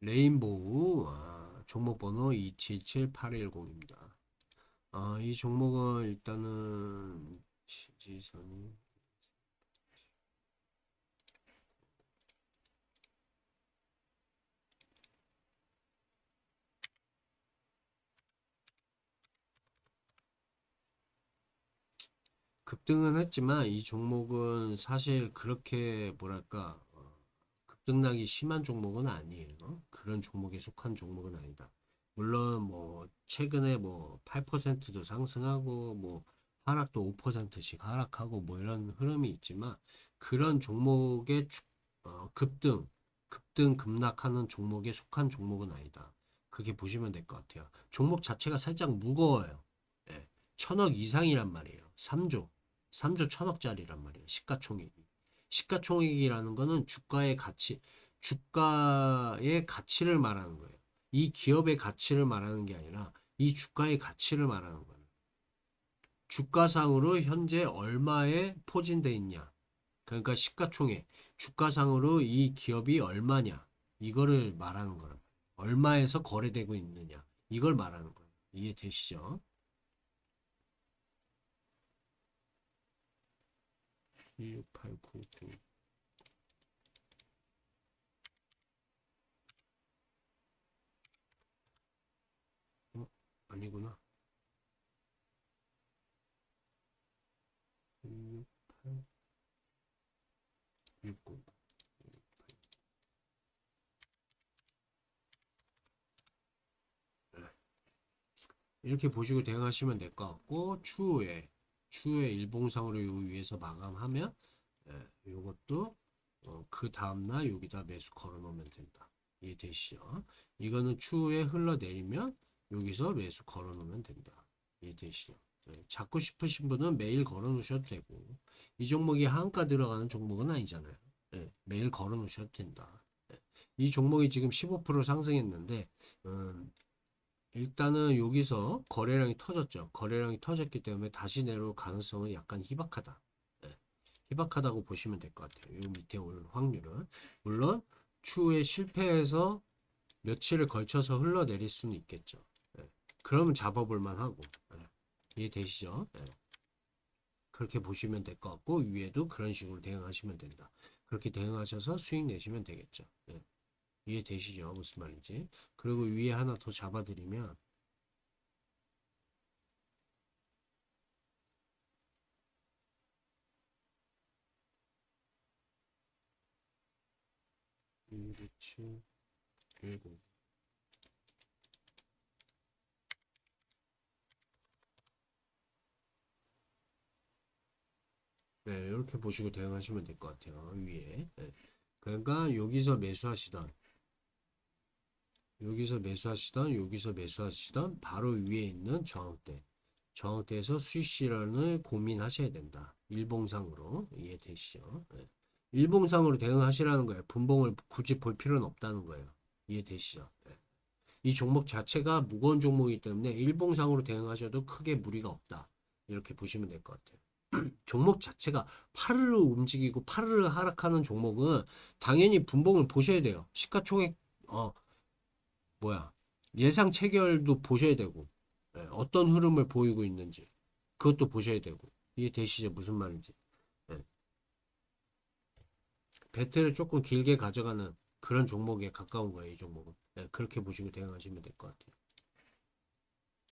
레인보우 아, 종목 번호 277810입니다. 아, 이 종목은 일단은 지지선이 급등은 했지만 이 종목은 사실 그렇게 뭐랄까 어, 급등락이 심한 종목은 아니에요. 그런 종목에 속한 종목은 아니다. 물론 뭐 최근에 뭐 8%도 상승하고 뭐 하락도 5%씩 하락하고 뭐 이런 흐름이 있지만 그런 종목의 주- 어, 급등, 급등 급락하는 종목에 속한 종목은 아니다. 그렇게 보시면 될 것 같아요. 종목 자체가 살짝 무거워요. 예. 천억 이상이란 말이에요. 3조. 3조 천억짜리란 말이에요. 시가총액이. 시가총액이라는 거는 주가의 가치, 주가의 가치를 말하는 거예요. 이 기업의 가치를 말하는 게 아니라 이 주가의 가치를 말하는 거예요. 주가상으로 현재 얼마에 포진돼 있냐. 그러니까 시가총액, 주가상으로 이 기업이 얼마냐. 이거를 말하는 거예요. 얼마에서 거래되고 있느냐. 이걸 말하는 거예요. 이해되시죠? 16899 어? 아니구나. 168 69 이렇게 보시고 대응하시면 될 것 같고 추후에 추후에 일봉상으로 요 위에서 마감하면 예, 요것도 어, 그 다음날 여기다 매수 걸어 놓으면 된다. 이해되시죠? 이거는 추후에 흘러내리면 여기서 매수 걸어 놓으면 된다. 이해되시죠? 예, 잡고 싶으신 분은 매일 걸어 놓으셔도 되고 이 종목이 한가 들어가는 종목은 아니잖아요. 예, 매일 걸어 놓으셔도 된다. 예, 이 종목이 지금 15% 상승했는데 음, 일단은 여기서 거래량이 터졌죠. 거래량이 터졌기 때문에 다시 내려올 가능성은 약간 희박하다. 네. 희박하다고 보시면 될 것 같아요. 이 밑에 올 확률은. 물론 추후에 실패해서 며칠을 걸쳐서 흘러내릴 수는 있겠죠. 네. 그러면 잡아볼만 하고. 네. 이해되시죠? 네. 그렇게 보시면 될 것 같고 위에도 그런 식으로 대응하시면 된다. 그렇게 대응하셔서 수익 내시면 되겠죠. 네. 이해되시죠? 무슨 말인지. 그리고 위에 하나 더 잡아드리면 일치 일곱 네, 이렇게 보시고 대응하시면 될 것 같아요. 위에. 네. 그러니까 여기서 매수하시던 여기서 매수하시던 여기서 매수하시던 바로 위에 있는 저항대 저항대에서 수익 실현을 고민하셔야 된다. 일봉상으로 이해되시죠? 네. 일봉상으로 대응하시라는 거예요. 분봉을 굳이 볼 필요는 없다는 거예요. 이해되시죠? 네. 이 종목 자체가 무거운 종목이기 때문에 일봉상으로 대응하셔도 크게 무리가 없다. 이렇게 보시면 될 것 같아요. 종목 자체가 파르르 움직이고 파르르 하락하는 종목은 당연히 분봉을 보셔야 돼요. 시가총액 어 뭐야 예상 체결도 보셔야 되고 예, 어떤 흐름을 보이고 있는지 그것도 보셔야 되고 이해 되시죠 무슨 말인지. 예. 배틀을 조금 길게 가져가는 그런 종목에 가까운 거예요 이 종목은. 예, 그렇게 보시고 대응하시면 될 것 같아요